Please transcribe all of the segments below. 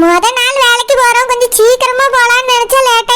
முத நாள் வேலைக்கு போறோம் கொஞ்சம் சீக்கிரமா போலாம்னு நினைச்சா லேட்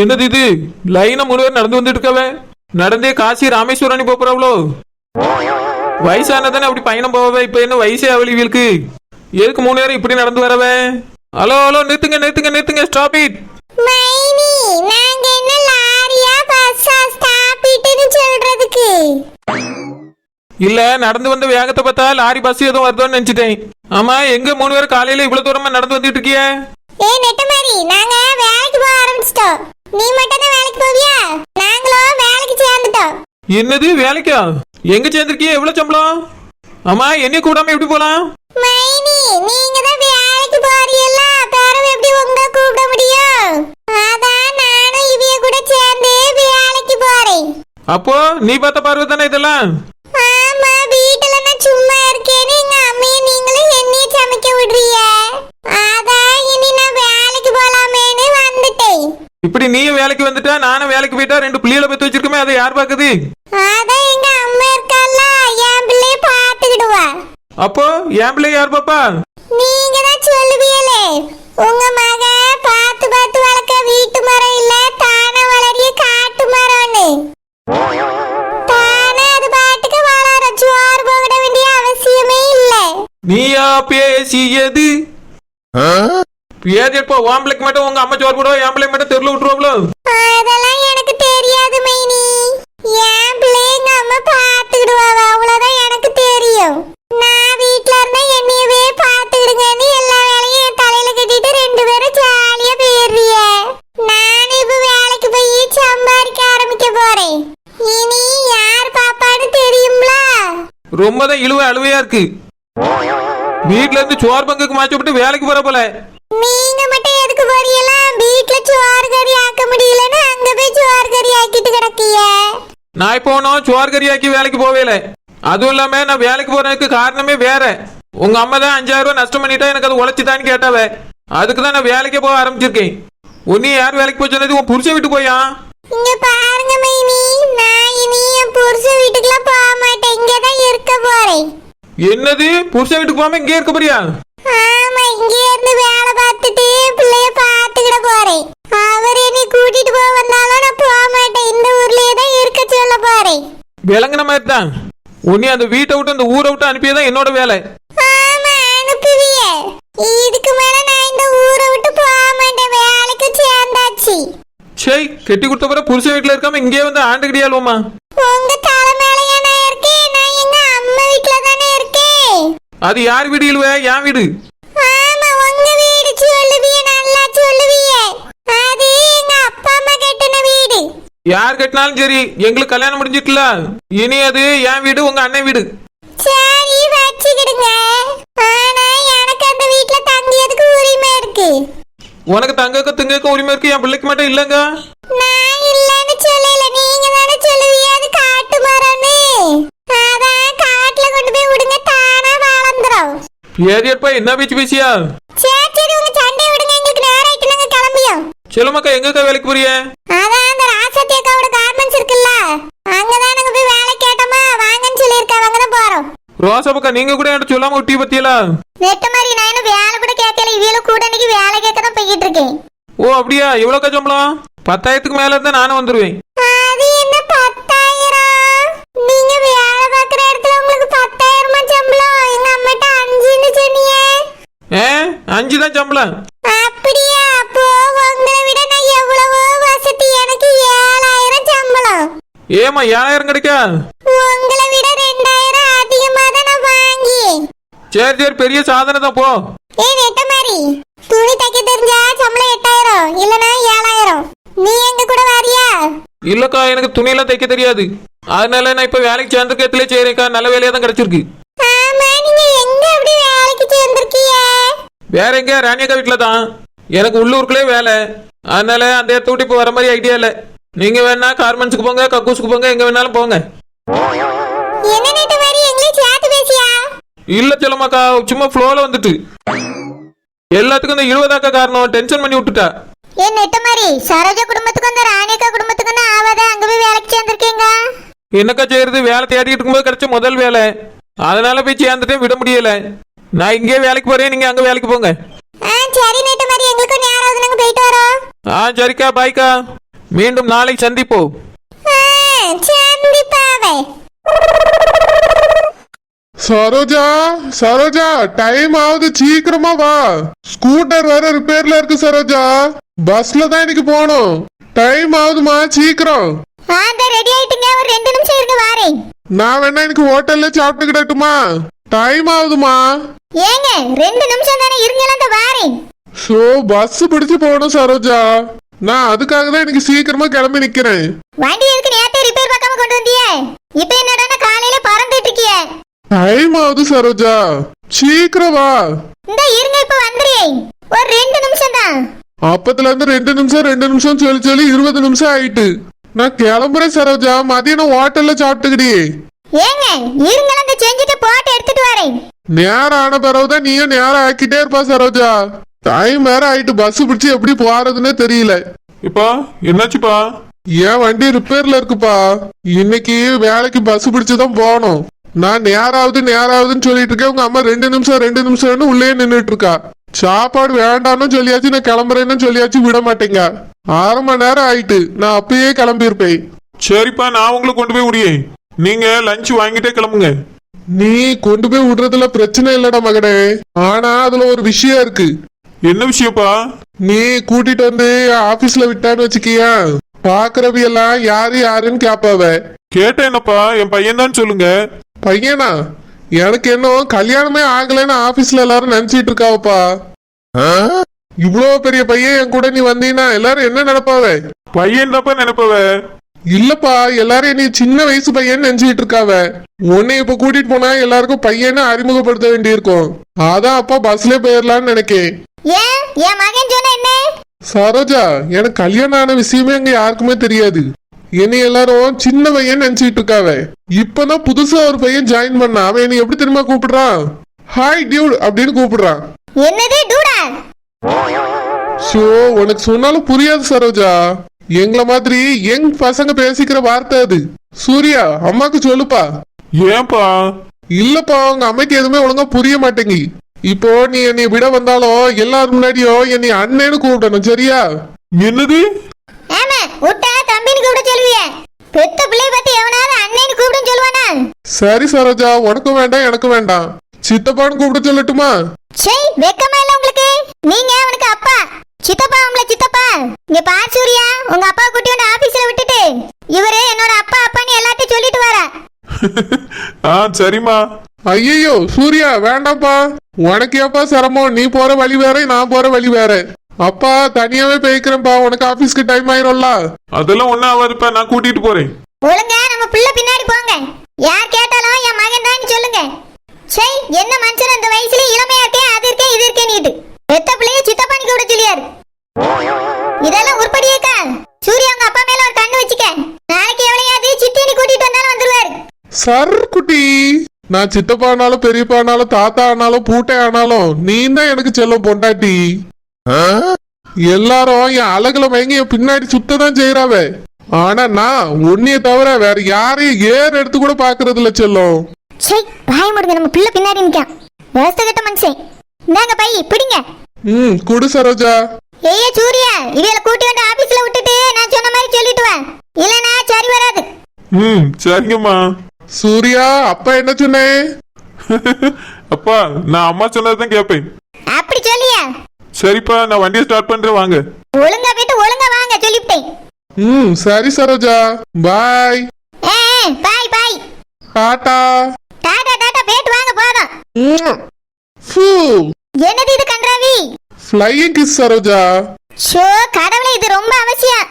என்னது இது? லைனா பேர் நடந்து வந்துட்டு இருக்கவே நடந்தே காசி ராமேஸ்வரம் போறாவளோ? வயசானதானே அப்படி பயணம் போவவே இப்ப என்ன வயசே அவளி இவளுக்கு? எதுக்கு மூணு பேரும் இப்படி நடந்து வரவே? ஹலோ ஹலோ நிறுத்துங்க நிறுத்துங்க நிறுத்துங்க ஸ்டாப் இட் மைனி நாங்க என்ன லாரியா பஸ்ஸா ஸ்டாப்பிட்டுன்னு சொல்றதுக்கு? இல்ல நடந்து வந்த வேகத்தை பார்த்தா லாரி பஸ் எதுவும் வருதோன்னு நினைச்சிட்டேன். ஆமா எங்க மூணு பேரும் காலையில இவ்வளவு தூரமா நடந்து வந்துட்டு இருக்கியே? ஏய் நெட்ட மாதிரி நாங்க வேலைக்கு போக ஆரம்பிச்சிட்டோம். நீ மட்டும் தான் வேலைக்கு போவியா? நாங்களும் வேலைக்கு சேர்ந்துட்டோம். என்னது வேலைக்கா? எங்க சேர்ந்திருக்கிய? எவ்வளவு சம்பளம்? ஆமா என்னைய கூடாம எப்படி போலாம்? மைனி நீங்க தான் வேலைக்கு போறீல்ல பிறகு எப்படி உங்களை கூப்பிட முடியும்? அதான் நானும் இவிய கூட சேர்ந்து வேலைக்கு போறேன். அப்போ நீ பார்த்த பார்வை தானே இதெல்லாம்? இப்படி நீயும் வேலைக்கு வந்துட்டா நானும் வேலைக்கு போயிட்டா ரெண்டு பிள்ளைகளை பத்தி வச்சிருக்கோமே அதை யார் பாக்குது? அப்போ என் பிள்ளை யார் பாப்பா? நீங்க தான் சொல்லுவீங்களே உங்க மக பார்த்து பார்த்து வளர்க்க வீட்டு மரம் இல்ல தானே வளரிய காட்டு மரம்னு. தானே அது பாட்டுக்கு வளரும். சோறு போகிட வேண்டிய அவசியமே இல்ல. நீயா பேசியது. பேதி எப்போ உன் பிள்ளைக்கு மட்டும் உங்க அம்மா சோறு போடுவா? என் பிள்ளைக்கு மட்டும் தெருல விட்டுருவாங்களோ அதெல்லாம் எனக்கு தெரியாது மைனி. என் பிள்ளை எங்க அம்மா பாத்துக்கிடுவாங்க அவ்வளவுதான் எனக்கு தெரியும். நான் வீட்ல இருந்தா என்னையவே பாத்துக்கிடுங்கன்னு எல்லா வேலையும் என் தலையில கட்டிட்டு ரெண்டு பேரும் ஜாலியா போயிடுறிய. நான் இப்ப வேலைக்கு போய் சம்பாதிக்க ஆரம்பிக்க போறேன். இனி யார் பாப்பான்னு தெரியும்ல? ரொம்ப தான் இழுவ அழுவையா இருக்கு. வீட்ல இருந்து சோறு பங்குக்கு மாச்சப்பட்டு வேலைக்கு போற போல. நான் இப்போ ஒன்றும் சோறு கறியாக்கி வேலைக்கு போவேல. அதுவும் இல்லாம நான் வேலைக்கு போறதுக்கு காரணமே வேற. உங்க அம்மா தான் அஞ்சாயிரம் ரூபாய் நஷ்டம் பண்ணிட்டா எனக்கு அது உழைச்சிதான்னு கேட்டாவ. அதுக்கு தான் நான் வேலைக்கே போக ஆரம்பிச்சிருக்கேன். உன்னையும் யார் வேலைக்கு போய் சொன்னது? உன் புருஷன் விட்டு போயா? இங்க பாருங்க மைனி. நான் இனி என் புருஷன் வீட்டுக்குலாம் போக மாட்டேன். இங்க தான் இருக்க போறேன். என்னது? புருஷன் வீட்டுக்கு போகாம இங்கே இருக்க போறியா? ஆமா இங்கே இருந்து வேலை பார்த்துட்டு பிள்ளைய அவர் என்னை கூட்டிட்டு போக வந்தாலும் நான் போக மாட்டேன். இந்த ஊர்லயே தான் இருக்க சொல்ல பாரு விளங்குன மாதிரி தான். உன்னை அந்த வீட்டை விட்டு அந்த ஊரை விட்டு அனுப்பியதான் என்னோட வேலை. ஆமா அனுப்புவிய. ஊரை விட்டு போக மாட்டேன். வேலைக்கு கொடுத்த பிற புருஷன் வீட்டுல இருக்காம இங்கே வந்து ஆண்டுகிட்டியாலுமா உங்க அது யார் வீடு இல்லவே என் வீடு. யார் கட்டினாலும் சரி எங்களுக்கு கல்யாணம் முடிஞ்சிட்டுல இனி அது என் வீடு உங்க அண்ணன் வீடு. சரி வச்சுக்கிடுங்க. ஆனா எனக்கு அந்த வீட்ல தங்கியதுக்கு உரிமை இருக்கு. உனக்கு தங்கக்க திங்கக்க உரிமை இருக்கு என் பிள்ளைக்கு மட்டும் இல்லைங்க. நான் இல்லைன்னு சொல்லல. நீங்க தானே சொல்லுவீங்க அது காட்டு மரம்னு. அதான் காட்டுல கொண்டு போய் விடுங்க தானா வளர்ந்துரும். ஏரியப்பா என்ன பேச்சு பேசியா? சரி சரி உங்க சண்டை விடுங்க எங்களுக்கு நேரம் ஆயிட்டு நாங்க கிளம்பியோம். சொல்லுமாக்கா எங்கக்கா வேலைக்கு போறிய? அதான் ராசத்தி அக்காவோட கார்மெண்ட்ஸ் இருக்குல்ல? அங்கதான் நாங்க போய் வேலை கேட்டோமா? வாங்கன்னு சொல்லியிருக்காங்க அங்கதான் போறோம். ரோசாப்பக்கா நீங்க கூட என்கிட்ட சொல்லாம விட்டி பத்தியலா? நெட்ட மாதிரி நான் இன்னும் வேலை கூட கேட்கல. இவியலும் கூட இன்னைக்கு வேலை கேட்க தான் போய்கிட்டு இருக்கேன். ஓ அப்படியா? எவ்வளோக்கா சம்பளம்? பத்தாயிரத்துக்கு மேல இருந்தா நானும் வந்துருவேன். அது என்ன பத்தாயிரம்? நீங்க வேலை பார்க்குற இடத்துல உங்களுக்கு பத்தாயிரமா சம்பளம்? எங்க அம்மாட்ட அஞ்சுன்னு சொன்னியே. ஏ அஞ்சு தான் சம்பளம். ஏமா ஏழாயிரம் கிடைக்கா? உங்களை விட ரெண்டாயிரம் அதிகமா தான் வாங்கி சரி சரி பெரிய சாதனை தான் போ. ஏய் நெட்ட மாதிரி துணி தைக்க தெரிஞ்சா சம்பளம் எட்டாயிரம் இல்லனா ஏழாயிரம். நீ எங்க கூட வரியா? இல்லக்கா எனக்கு துணியெல்லாம் தைக்க தெரியாது. அதனால நான் இப்ப வேலைக்கு சேர்ந்துருக்கத்துல சரிக்கா நல்ல வேலையா தான் கிடைச்சிருக்கு. ஆமா நீங்க எங்க அப்படி வேலைக்கு சேர்ந்திருக்கீங்க? வேற எங்க? ராணியக்கா வீட்டுல தான். எனக்கு உள்ளூருக்குள்ளே வேலை. அதனால அந்த இடத்த விட்டு இப்போ வர மாதிரி ஐடியா இல்லை. நீங்க வேணா கார்மெண்ட்ஸுக்கு போங்க கக்கூஸுக்கு போங்க எங்க வேணாலும் போங்க. இல்ல செல்லமாக்கா சும்மா ஃப்ளோல வந்துட்டு. எல்லாத்துக்கும் இந்த இருபதாக்கா காரணம் டென்ஷன் பண்ணி விட்டுட்டா. ஏன் நெட்ட மாதிரி சரோஜா குடும்பத்துக்கும் அந்த ராணிகா குடும்பத்துக்கும் தான் ஆவாத? அங்க போய் வேலைக்கு சேர்ந்திருக்கீங்க? என்னக்கா செய்யறது? வேலை தேடிட்டு இருக்கும்போது கிடைச்ச முதல் வேலை. அதனால போய் சேர்ந்துட்டே விட முடியல. நான் இங்கே வேலைக்கு போறேன் நீங்க அங்க வேலைக்கு போங்க. ஆ சரி நெட்ட மாதிரி எங்களுக்கும் நேரம் ஆகுது. நாங்க போயிட்டு வரோம். ஆ சரிக்கா பாய்க்கா மீண்டும் நாளைக்கு சந்திப்போம். சரோஜா சரோஜா டைம் ஆகுது சீக்கிரமா வா. ஸ்கூட்டர் வேற ரிப்பேர்ல இருக்கு சரோஜா. பஸ்ல தான் இன்னைக்கு போகணும். டைம் ஆகுதுமா சீக்கிரம். ரெடி ஆயிட்டுங்க. ஒரு ரெண்டு நிமிஷம் இருங்க வாரேன். நான் வேணா இன்னைக்கு ஹோட்டல்ல சாப்பிட்டுக்கிடட்டுமா? டைம் ஆகுதுமா ஏங்க ரெண்டு நிமிஷம் தானே இருங்கலாம் இந்த வாரேன். ஷோ பஸ் பிடிச்சு போகணும் சரோஜா. நான் அதுக்காக தான் இன்னைக்கு சீக்கிரமா கிளம்பி நிக்கிறேன். வண்டி எதுக்கு நேத்தே ரிப்பேர் பார்க்காம கொண்டு வந்தியே? இப்போ என்னடா காலையில பறந்துட்டு இருக்கியே? டைம் ஆகுது சரோஜா. சீக்கிரம் வா. இந்த இருங்க இப்ப வந்துறேன் ஒரு ரெண்டு நிமிஷம் தான். அப்பத்துல இருந்து ரெண்டு நிமிஷம் ரெண்டு நிமிஷம் சொல்லி சொல்லி இருபது நிமிஷம் ஆயிட்டு. நான் கிளம்புறேன் சரோஜா. மதியானம் ஹோட்டல்ல சாப்பிட்டுக்கிடி ஏங்க இந்த செஞ்சுட்டு போட்டு எடுத்துட்டு வரேன். நேரம் ஆன பிறகுதான் நீயும் நேரம் ஆக்கிட்டே இருப்பா சரோஜா. டைம் வேற ஆயிட்டு பஸ் பிடிச்சு எப்படி போறதுன்னே தெரியல. இப்பா என்னாச்சுப்பா? என் வண்டி ரிப்பேர்ல இருக்குப்பா? இன்னைக்கு வேலைக்கு பஸ் பிடிச்சுதான் போகணும். நான் நேராவது நேராவதுன்னு சொல்லிட்டு இருக்கேன். உங்க அம்மா ரெண்டு நிமிஷம் ரெண்டு நிமிஷம்னு உள்ளே நின்னுட்டு இருக்கா. சாப்பாடு வேண்டாம்னு சொல்லியாச்சு நான் கிளம்புறேன்னு சொல்லியாச்சு விட மாட்டேங்க. அரை மணி நேரம் ஆயிட்டு நான் அப்பயே கிளம்பியிருப்பேன். சரிப்பா நான் உங்களை கொண்டு போய் விடியேன் நீங்க லஞ்ச் வாங்கிட்டே கிளம்புங்க. நீ கொண்டு போய் விடுறதுல பிரச்சனை இல்லடா மகனே. ஆனா அதுல ஒரு விஷயம் இருக்கு. என்ன விஷயப்பா? நீ கூட்டிட்டு வந்து ஆபீஸ்ல விட்டான்னு வச்சுக்கியா? பாக்குறவி எல்லாம் யாரு யாருன்னு கேப்பாவ. கேட்டேன் என்னப்பா என் பையன் தான் சொல்லுங்க. பையனா? எனக்கு இன்னும் கல்யாணமே ஆகலைன்னு ஆபீஸ்ல எல்லாரும் நினைச்சிட்டு இருக்காவப்பா. இவ்வளோ பெரிய பையன் என் கூட நீ வந்தீங்கன்னா எல்லாரும் என்ன நினைப்பாவ? பையன் தான்ப்பா நினைப்பவ. இல்லப்பா எல்லாரும் நீ சின்ன வயசு பையன் நினைச்சிட்டு இருக்காவ. உன்னை இப்ப கூட்டிட்டு போனா எல்லாருக்கும் பையனை அறிமுகப்படுத்த வேண்டியிருக்கும். அதான் அப்பா பஸ்ல போயிடலாம்னு நினைக்கேன். ஏன்? என் மகன் சொன்ன என்ன? சரோஜா எனக்கு கல்யாணம் ஆன விஷயமே அங்க யாருக்குமே தெரியாது. என்னை எல்லாரும் சின்ன பையன் நினைச்சிட்டு இருக்காவ. இப்பதான் புதுசா ஒரு பையன் ஜாயின் பண்ணா அவன் என்னை எப்படி தெரியுமா கூப்பிடுறான்? ஹாய் டியூட் அப்படின்னு கூப்பிடுறான். என்னது டூடா ஷோ உனக்கு சொன்னாலும் புரியாது சரோஜா. எங்கள மாதிரி யங் பசங்க பேசிக்கிற வார்த்தை அது. சூர்யா அம்மாக்கு சொல்லுப்பா. ஏன்பா? இல்லப்பா உங்க அம்மைக்கு எதுவுமே ஒழுங்கா புரிய மாட்டேங்கி. இப்போ நீ என்னை விட வந்தாலும் எல்லாரும் முன்னாடியும் என்னை அண்ணேன்னு கூப்பிடணும் சரியா? என்னது? ஆமா விட்டா தம்பின்னு கூப்பிட சொல்லுவிய. பெத்த பிள்ளைய பத்தி எவனாவது அண்ணன்னு கூப்பிட சரி சரோஜா உனக்கும் வேண்டாம் எனக்கும் வேண்டாம். சித்தப்பான்னு கூப்பிட சொல்லட்டுமா? சே வெக்கமா இல்ல உங்களுக்கு? நீங்க அவனுக்கு அப்பா. சித்தப்பா உங்களை சித்தப்பா. இங்க பார் சூர்யா உங்க அப்பா குட்டி வந்து ஆபீஸ்ல விட்டுட்டு. இவரு என்னோட அப்பா அப்பான்னு எல்லாத்தையும் சொல்லிட்டு வர. ஆ சரிம்மா. ஐயோ சூர்யா வேண்டாம்ப்பா. உனக்கு ஏப்பா சிரமம்? நீ போற வழி வேற நான் போற வழி வேற. அப்பா தனியாவே போய்க்கிறேன்ப்பா. உனக்கு ஆபீஸ்க்கு டைம் ஆயிரும்ல. அதெல்லாம் ஒன்றும் ஆகாதுப்பா நான் கூட்டிட்டு போறேன். ஒழுங்கா நம்ம பிள்ளை பின்னாடி போங்க. யார் கேட்டாலும் என் மகன் தான் சொல்லுங்க. சே என்ன மனுஷன் இந்த வயசுல இளமையா இருக்கேன் அது இருக்கேன் இது இருக்கேன் பெத்த பிள்ளைய சித்தப்பானி கூட சொல்லியாரு. இதெல்லாம் உருப்படியேக்கா சூர்யா உங்க அப்பா மேல ஒரு கண்ணு வச்சுக்க. நாளைக்கு எவ்வளையாவது சித்தினி கூட்டிட்டு வந்தாலும் வந்துருவாரு சர் குட்டி நான் சித்தப்பானாலும் பெரியப்பானாலும் தாத்தா ஆனாலும் பூட்டை ஆனாலும் நீ தான் எனக்கு செல்லம் பொண்டாட்டி. எல்லாரும் என் அழகுல மயங்கி என் பின்னாடி சுத்ததான் செய்யறாவ ஆனா நான் உன்னைய தவிர வேற யாரையும் ஏர் எடுத்து கூட பாக்குறது இல்ல செல்லம். சே வாய முடுங்க நம்ம பிள்ளை பின்னாடி நிக்கான் விவசாய கட்ட மனுஷன். இந்தாங்க பை பிடிங்க. ம் குடு சரோஜா. ஏய்யா சூர்யா இவையில கூட்டி வந்து ஆபீஸ்ல விட்டுட்டு நான் சொன்ன மாதிரி சொல்லிட்டு வா. இல்லனா சரி வராது. ம் சரிங்கம்மா. சூர்யா அப்பா என்ன சொன்னேன் அப்பா நான் அம்மா சொன்னதான் கேட்பேன் அப்படி சொல்லியா? சரிப்பா நான் வண்டியை ஸ்டார்ட் பண்றேன் வாங்க. ஒழுங்கா போயிட்டு ஒழுங்கா வாங்க சொல்லிவிட்டேன். ம் சரி சரோஜா. பாய் ஏ பாய் பாய் டாடா. டாடா டாடா போயிட்டு வாங்க போதும். ம். ஃபூ என்னது இது கன்றாவி? Flying kiss Saroja. ஷோ கடவுளே இது ரொம்ப அவசியம்.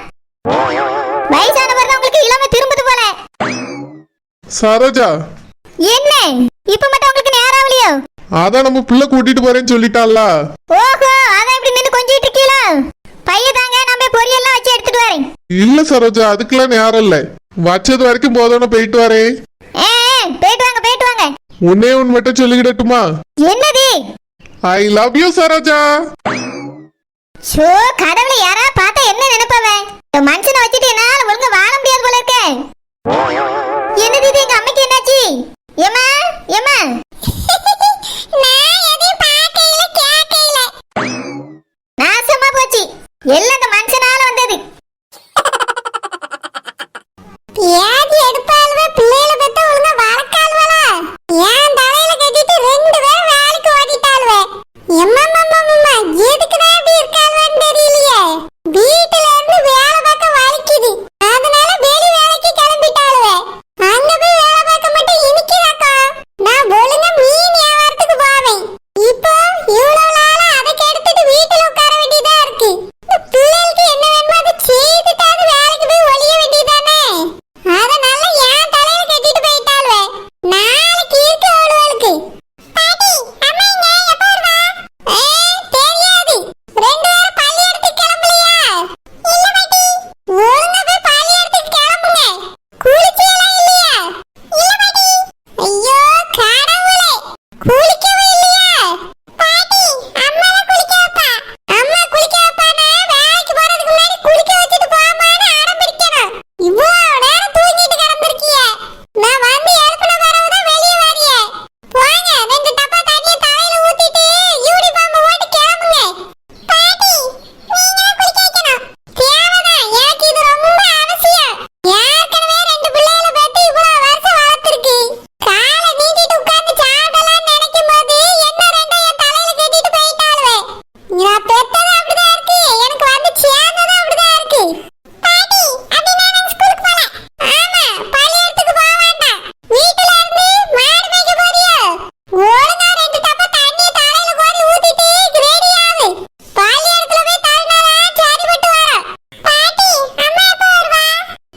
வயசானவர் உங்களுக்கு இளமை திரும்புது போல. சரோஜா. என்ன? இப்ப மட்டும் உங்களுக்கு நேரம் ஆகலையோ? அதான் நம்ம பிள்ளை கூட்டிட்டு போறேன்னு சொல்லிட்டால ஓஹோ அதான் இப்படி நின்று கொஞ்சிட்டு இருக்கீங்களா பைய தாங்க போய் பொரியெல்லாம் வச்சு எடுத்துட்டு வரேன். இல்ல சரோஜா அதுக்கெல்லாம் நேரம் இல்ல. வச்சது வரைக்கும் போதோன்னு போயிட்டு வரேன். ஏ போயிட்டு வாங்க போயிட்டு வாங்க. உன்னே உன் மட்டும் சொல்லிக்கிடட்டுமா? என்னது? I love you Saroja. Show கடவுளை யாரா பார்த்தா என்ன நினைப்பவ இந்த மனுஷனை வச்சுட்டு என்னால ஒழுங்கா வாழ முடியாது போல இருக்கே.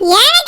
எனக்கு